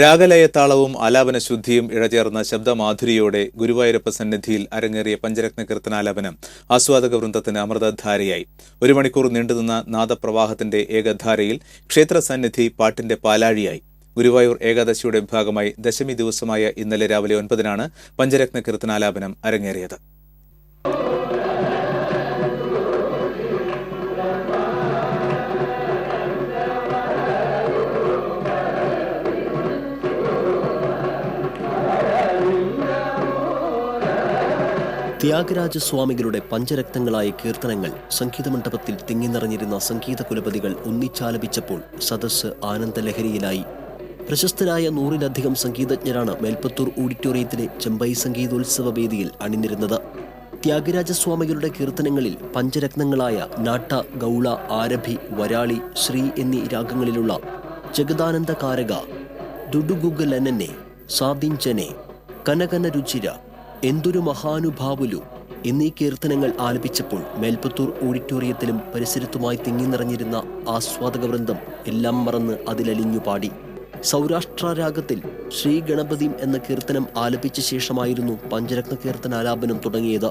രാഗലയത്താളവും ആലാപന ശുദ്ധിയും ഇഴചേർന്ന ശബ്ദമാധുരിയോടെ ഗുരുവായൂരപ്പ സന്നിധിയിൽ അരങ്ങേറിയ പഞ്ചരത്ന കീർത്തനാലാപനം ആസ്വാദക വൃന്ദത്തിന് അമൃതധാരയായി. ഒരു മണിക്കൂർ നീണ്ടുനിന്ന നാദപ്രവാഹത്തിന്റെ ഏകധാരയിൽ ക്ഷേത്ര സന്നിധി പാട്ടിന്റെ പാലാഴിയായി. ഗുരുവായൂർ ഏകാദശിയുടെ ഭാഗമായി ദശമി ദിവസമായ ഇന്നലെ രാവിലെ ഒൻപതിനാണ് പഞ്ചരത്ന കീർത്തനാലാപനം അരങ്ങേറിയത്. ത്യാഗരാജസ്വാമികളുടെ പഞ്ചരക്തങ്ങളായ കീർത്തനങ്ങൾ സംഗീതമണ്ഡപത്തിൽ തിങ്ങിനിറഞ്ഞിരുന്ന സംഗീത കുലപതികൾ ഒന്നിച്ചാലപിച്ചപ്പോൾ സദസ്സ് ആനന്ദലഹരിയിലായി. പ്രശസ്തരായ നൂറിലധികം സംഗീതജ്ഞരാണ് മേൽപ്പത്തൂർ ഓഡിറ്റോറിയത്തിലെ ചെമ്പൈ സംഗീതോത്സവ വേദിയിൽ അണിനിരുന്നത്. ത്യാഗരാജസ്വാമികളുടെ കീർത്തനങ്ങളിൽ പഞ്ചരത്നങ്ങളായ നാട്ട ഗൗള ആരഭി വരാളി ശ്രീ എന്നീ രാഗങ്ങളിലുള്ള ജഗദാനന്ദ കാരക ദുഡുഗുഗലനെ സാദിഞ്ചനെ കനകന രുചിര എന്തൊരു മഹാനുഭാവുലു. എന്നീ കീർത്തനങ്ങൾ ആലപിച്ചപ്പോൾ മേൽപ്പത്തൂർ ഓഡിറ്റോറിയത്തിലും പരിസരത്തുമായി തിങ്ങി നിറഞ്ഞിരുന്ന ആസ്വാദക വൃന്ദം എല്ലാം മറന്ന് അതിലലിഞ്ഞു പാടി. സൗരാഷ്ട്ര രാഗത്തിൽ ശ്രീ ഗണപതിയും എന്ന കീർത്തനം ആലപിച്ച ശേഷമായിരുന്നു പഞ്ചരത്ന കീർത്തനാലാപനം തുടങ്ങിയത്.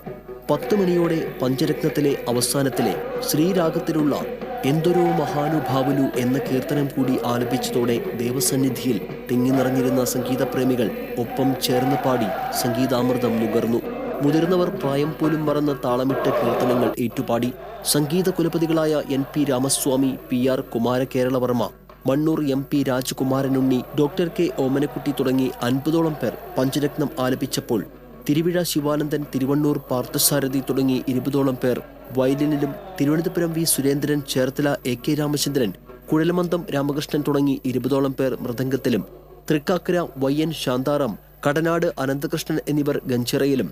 പത്ത് മണിയോടെ പഞ്ചരത്നത്തിലെ അവസാനത്തിലെ ശ്രീരാഗത്തിലുള്ള എന്തൊരു മഹാനുഭാവലു എന്ന കീർത്തനം കൂടി ആലപിച്ചതോടെ ദേവസന്നിധിയിൽ തിങ്ങി നിറഞ്ഞിരുന്ന സംഗീതപ്രേമികൾ ഒപ്പം ചേർന്ന് പാടി സംഗീതാമൃതം നുകർന്നു. മുതിർന്നവർ പ്രായം പോലും മറന്ന് താളമിട്ട കീർത്തനങ്ങൾ ഏറ്റുപാടി. സംഗീത കുലപതികളായ N P Ramaswamy P R Kumarakeralavarma Mannur M P Rajakumaranunni doctor K Omanakutty തുടങ്ങി അൻപതോളം പേർ പഞ്ചരത്നം ആലപിച്ചപ്പോൾ തിരുവിഴ ശിവാനന്ദൻ തിരുവണ്ണൂർ പാർത്ഥസാരഥി തുടങ്ങി ഇരുപതോളം പേർ വയലിനിലും Thiruvananthapuram V Surendran Cherthala A K Ramachandran Kuzhalmandam Ramakrishnan തുടങ്ങി ഇരുപതോളം പേർ മൃദംഗത്തിലും. തൃക്കാക്കര വൈ എൻ ശാന്താറാം കടനാട് അനന്തകൃഷ്ണൻ എന്നിവർ ഗഞ്ചിറയിലും.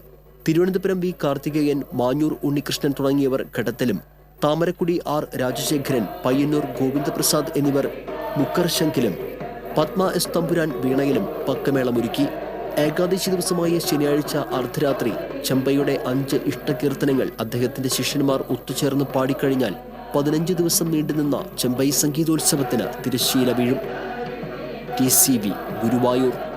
തിരുവനന്തപുരം വി കാർത്തികേയൻ മാഞ്ഞൂർ ഉണ്ണികൃഷ്ണൻ തുടങ്ങിയവർ ഘട്ടത്തിലും. താമരക്കുടി ആർ രാജശേഖരൻ പയ്യന്നൂർ ഗോവിന്ദപ്രസാദ് എന്നിവർ മുക്കർശങ്കിലും പത്മ എസ് തമ്പുരാൻ വീണയിലും പക്കമേളമൊരുക്കി. ഏകാദശി ദിവസമായ ശനിയാഴ്ച അർദ്ധരാത്രി ചെമ്പയുടെ അഞ്ച് ഇഷ്ടകീർത്തനങ്ങൾ അദ്ദേഹത്തിന്റെ ശിഷ്യന്മാർ ഒത്തുചേർന്ന് പാടിക്കഴിഞ്ഞാൽ പതിനഞ്ച് ദിവസം നീണ്ടുനിന്ന ചെമ്പൈ സംഗീതോത്സവത്തിന് തിരശ്ശീല വീഴും. T C V Guruvayur.